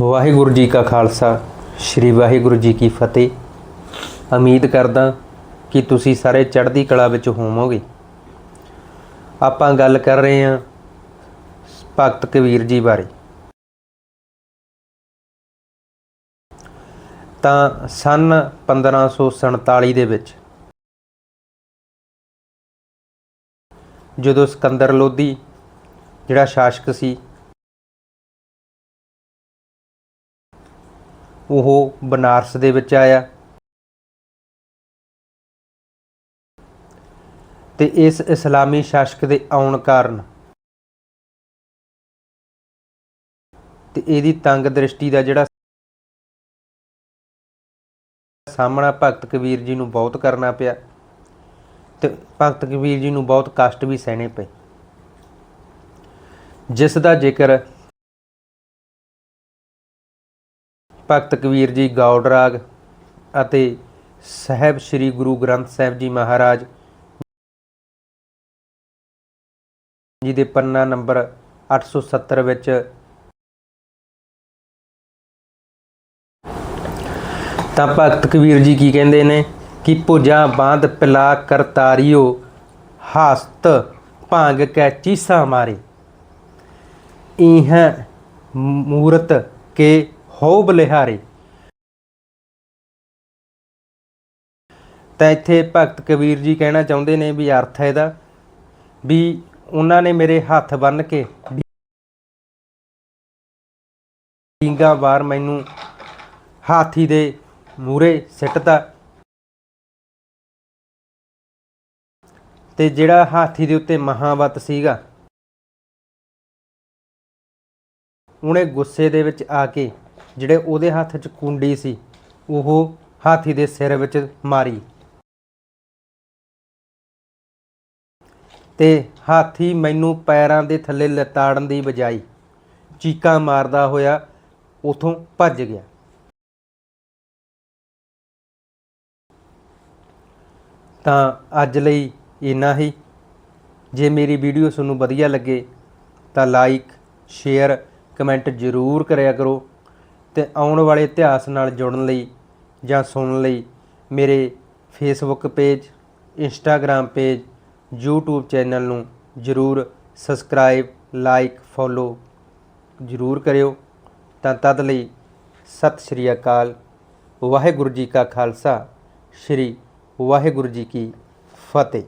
ਵਾਹਿਗੁਰੂ ਜੀ ਕਾ ਖਾਲਸਾ, ਸ੍ਰੀ ਵਾਹਿਗੁਰੂ ਜੀ ਕੀ ਫਤਿਹ। ਉਮੀਦ ਕਰਦਾ ਕਿ ਤੁਸੀਂ ਸਾਰੇ ਚੜ੍ਹਦੀ ਕਲਾ ਵਿੱਚ ਹੋਵੋਗੇ। ਆਪਾਂ ਗੱਲ ਕਰ ਰਹੇ ਹਾਂ ਭਗਤ ਕਬੀਰ ਜੀ ਬਾਰੇ। ਤਾਂ ਸਨ 1547 ਦੇ ਵਿੱਚ ਜਦੋਂ ਸਿਕੰਦਰ ਲੋਧੀ, ਜਿਹੜਾ ਸ਼ਾਸਕ ਸੀ ਉਹ ਬਨਾਰਸ ਦੇ ਵਿੱਚ ਆਇਆ। ਤੇ ਇਸ ਇਸਲਾਮੀ ਸ਼ਾਸਕ ਦੇ ਆਉਣ ਕਾਰਨ ਤੇ ਇਹਦੀ ਤੰਗ ਦ੍ਰਿਸ਼ਟੀ ਦਾ ਜਿਹੜਾ ਸਾਹਮਣਾ ਭਗਤ ਕਬੀਰ ਜੀ ਨੂੰ ਬਹੁਤ ਕਰਨਾ ਪਿਆ ਤੇ ਭਗਤ ਕਬੀਰ ਜੀ ਨੂੰ ਬਹੁਤ ਕਸ਼ਟ ਵੀ ਸਹਿਣੇ ਪਏ। ਜਿਸ ਦਾ ਜ਼ਿਕਰ ਭਗਤ ਕਬੀਰ ਜੀ ਗੌੜ ਰਾਗ ਅਤੇ ਸਹਿਬ ਸ੍ਰੀ ਗੁਰੂ ਗ੍ਰੰਥ ਸਾਹਿਬ ਜੀ ਮਹਾਰਾਜ ਜੀ ਦੇ ਪੰਨਾ ਨੰਬਰ 870 ਵਿੱਚ ਤਾਂ ਭਗਤ ਕਬੀਰ ਜੀ ਕੀ ਕਹਿੰਦੇ ਨੇ ਕਿ ਭੁਜਾ ਬਾਂਧ ਪਿਲਾ ਕਰਤਾਰਿਓ ਹਸਤ ਭਾਂਗ ਕੈ ਚੀਸਾ ਮਾਰੇ। ਇਹ ਮੂਰਤ ਕੇ ਹੋ ਬਲਿਹਾਰੇ। ਤਾਂ ਇੱਥੇ ਭਗਤ ਕਬੀਰ ਜੀ ਕਹਿਣਾ ਚਾਹੁੰਦੇ ਨੇ ਵੀ ਅਰਥ ਹੈ ਇਹਦਾ, ਵੀ ਉਹਨਾਂ ਨੇ ਮੇਰੇ ਹੱਥ ਬੰਨ ਕੇ ਢੀਂਗਾ ਵਾਰ ਮੈਨੂੰ ਹਾਥੀ ਦੇ ਮੂਰੇ ਸਿੱਟਤਾ। ਤੇ ਜਿਹੜਾ ਹਾਥੀ ਦੇ ਉੱਤੇ ਮਹਾਵਤ ਸੀਗਾ, ਉਹਨੇ ਗੁੱਸੇ ਦੇ ਵਿੱਚ ਆ ਕੇ ਜਿਹੜੇ ਉਹਦੇ ਹੱਥ 'ਚ ਕੁੰਡੀ ਸੀ, ਉਹ ਹਾਥੀ ਦੇ ਸਿਰ ਵਿੱਚ ਮਾਰੀ। ਤੇ ਹਾਥੀ ਮੈਨੂੰ ਪੈਰਾਂ ਦੇ ਥੱਲੇ ਲਤਾੜਨ ਦੀ ਬਜਾਈ ਚੀਕਾਂ ਮਾਰਦਾ ਹੋਇਆ ਉਥੋਂ ਭੱਜ ਗਿਆ। ਤਾਂ ਅੱਜ ਲਈ ਇੰਨਾ ਹੀ। ਜੇ ਮੇਰੀ ਵੀਡੀਓ ਤੁਹਾਨੂੰ ਵਧੀਆ ਲੱਗੇ ਤਾਂ ਲਾਈਕ ਸ਼ੇਅਰ ਕਮੈਂਟ ਜ਼ਰੂਰ ਕਰਿਆ ਕਰੋ। ਤੇ ਆਉਣ ਵਾਲੇ ਇਤਿਹਾਸ ਨਾਲ ਜੁੜਨ ਲਈ ਜਾਂ ਸੁਣਨ ਲਈ ਮੇਰੇ Facebook page Instagram page YouTube channel ਨੂੰ ਜ਼ਰੂਰ ਸਬਸਕ੍ਰਾਈਬ ਲਾਈਕ ਫੋਲੋ ਜ਼ਰੂਰ ਕਰਿਓ। ਤਾਂ ਤਦ ਲਈ ਸਤਿ ਸ਼੍ਰੀ ਅਕਾਲ। ਵਾਹਿਗੁਰੂ ਜੀ ਕਾ ਖਾਲਸਾ। ਸ਼੍ਰੀ ਵਾਹਿਗੁਰੂ ਜੀ ਕੀ ਫਤਿਹ।